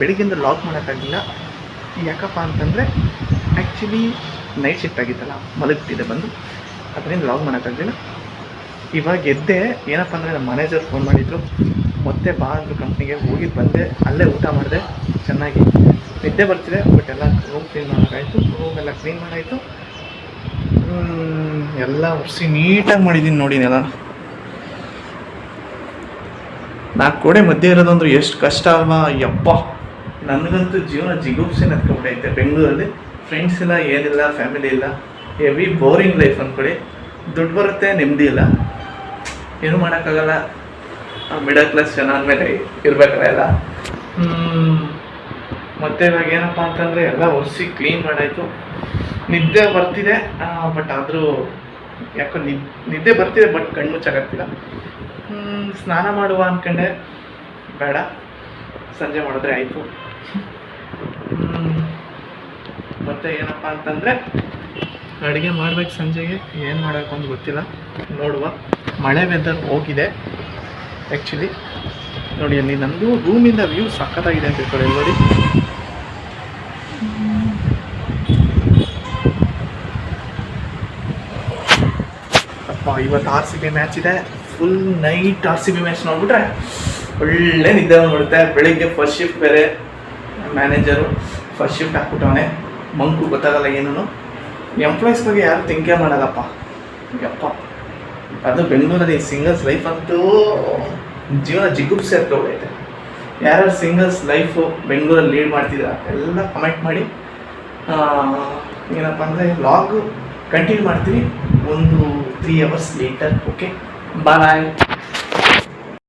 ಬೆಳಿಗ್ಗೆಯಿಂದ ಲಾಗ್ ಮಾಡೋಕ್ಕಾಗಿಲ್ಲ. ಯಾಕಪ್ಪ ಅಂತಂದರೆ ಆ್ಯಕ್ಚುಲಿ ನೈಟ್ ಶಿಫ್ಟ್ ಆಗಿತ್ತಲ್ಲ ಮಲಗ್ತಿದೆ ಬಂದು. ಅದರಿಂದ ಲಾಗ್ ಮಾಡೋಕ್ಕಾಗಲಿಲ್ಲ. ಇವಾಗ ಎದ್ದೆ, ಏನಪ್ಪ ಅಂದರೆ ನಮ್ಮ ಮ್ಯಾನೇಜರ್ ಫೋನ್ ಮಾಡಿದ್ರು. ಮತ್ತೆ ಬಾ ಅಂದರು ಕಂಪ್ನಿಗೆ ಹೋಗಿ ಬಂದೆ, ಅಲ್ಲೇ ಊಟ ಮಾಡಿದೆ, ಚೆನ್ನಾಗಿ. ನಿದ್ದೆ ಬರ್ತಿದೆ ಬಟ್ ಎಲ್ಲ ರೂಮ್ ಕ್ಲೀನ್ ಮಾಡೋಕ್ಕಾಯಿತು. ರೂಮ್ ಎಲ್ಲ ಕ್ಲೀನ್ ಮಾಡಾಯಿತು. ಎಲ್ಲ ಒರೆಸಿ ನೀಟಾಗಿ ಮಾಡಿದ್ದೀನಿ ನೋಡಿ ಎಲ್ಲ ನಾಲ್ಕು ಕೋಡೆ ಮಧ್ಯೆ ಇರೋದಂದ್ರೆ ಎಷ್ಟು ಕಷ್ಟ ಅಲ್ವಾ, ಯಪ್ಪ. ನನಗಂತೂ ಜೀವನ ಜಿಗುಪ್ಸೆ ನತ್ಕೊಂಡ್ಬಿಟ್ಟೈತೆ ಬೆಂಗಳೂರಲ್ಲಿ ಫ್ರೆಂಡ್ಸ್ ಇಲ್ಲ ಏನಿಲ್ಲ ಫ್ಯಾಮಿಲಿ ಇಲ್ಲ. ಹೆವಿ ಬೋರಿಂಗ್ ಲೈಫ್ ಅಂದ್ಕೊಳ್ಳಿ ದುಡ್ಡು ಬರುತ್ತೆ ನೆಮ್ಮದಿ ಇಲ್ಲ. ಏನು ಮಾಡೋಕ್ಕಾಗಲ್ಲ. ಮಿಡಲ್ ಕ್ಲಾಸ್ ಜನ ಅಂದಮೇಲೆ ಇರ್ಬೇಕಲ್ಲ. ಮತ್ತೆ ಇವಾಗ ಏನಪ್ಪ ಅಂತಂದರೆ ಎಲ್ಲ ಒರೆಸಿ ಕ್ಲೀನ್ ಮಾಡಾಯಿತು. ನಿದ್ದೆ ಬರ್ತಿದೆ. ಬಟ್ ಆದರೂ ಯಾಕೋ ನಿದ್ ನಿದ್ದೆ ಬರ್ತಿದೆ ಬಟ್ ಕಣ್ಣು ಮುಚ್ಚಾಗತ್ತಿಲ್ಲ ಹ್ಮ್, ಸ್ನಾನ ಮಾಡುವ ಅಂದ್ಕೊಂಡೆ ಬೇಡ. ಸಂಜೆ ಮಾಡಿದ್ರೆ ಆಯಿತು. ಮತ್ತೆ ಏನಪ್ಪ ಅಂತಂದರೆ ಅಡುಗೆ ಮಾಡ್ಬೇಕು ಸಂಜೆಗೆ, ಏನು ಮಾಡಬೇಕು ಅಂತ ಗೊತ್ತಿಲ್ಲ. ನೋಡುವ. ಮಳೆ ವೆದರ್ ಹೋಗಿದೆ. ಆ್ಯಕ್ಚುಲಿ ನೋಡಿ ಅಲ್ಲಿ ನಂದು ರೂಮಿಂದ ವ್ಯೂ ಸಖತ್ತಾಗಿದೆ ಅಂತ ತಿಳ್ಕೊಳ್ಳಿ ನೋಡಿ ಅಪ್ಪ, ಇವತ್ತು ಆರ್ ಸಿ ಬಿ ಮ್ಯಾಚ್ ಇದೆ. Full night R C B match ನೋಡ್ಬಿಟ್ರೆ ಒಳ್ಳೆ ನಿದ್ದೆ ಬಂದ್ಬಿಡುತ್ತೆ. ಬೆಳಿಗ್ಗೆ ಫಸ್ಟ್ ಶಿಫ್ಟ್ ಬೇರೆ. ಮ್ಯಾನೇಜರು ಫಸ್ಟ್ ಶಿಫ್ಟ್ ಹಾಕ್ಬಿಟ್ಟವನೆ. ಮಂಕು ಗೊತ್ತಾಗಲ್ಲ ಏನೂ ಎಂಪ್ಲಾಯೀಸ್ ಬಗ್ಗೆ ಯಾರು ಥಿಂಕೇ ಮಾಡಲ್ಲಪ್ಪ. ಯಪ್ಪ. ಅದು ಬೆಂಗಳೂರಲ್ಲಿ ಸಿಂಗಲ್ಸ್ ಲೈಫ್ ಅಂತೂ ಜೀವನ ಜಿಗುಪ್ಸೆ ಹತ್ಕೊಬಿಡೈತೆ ಯಾರ್ಯಾರು ಸಿಂಗಲ್ಸ್ ಲೈಫು ಬೆಂಗಳೂರಲ್ಲಿ ಲೀಡ್ ಮಾಡ್ತಿದ್ದೀರಾ ಎಲ್ಲ ಕಮೆಂಟ್ ಮಾಡಿ. ಏನಪ್ಪ ಅಂದರೆ ಲಾಗು ಕಂಟಿನ್ಯೂ ಮಾಡ್ತೀವಿ ಒಂದು three hours later okay bye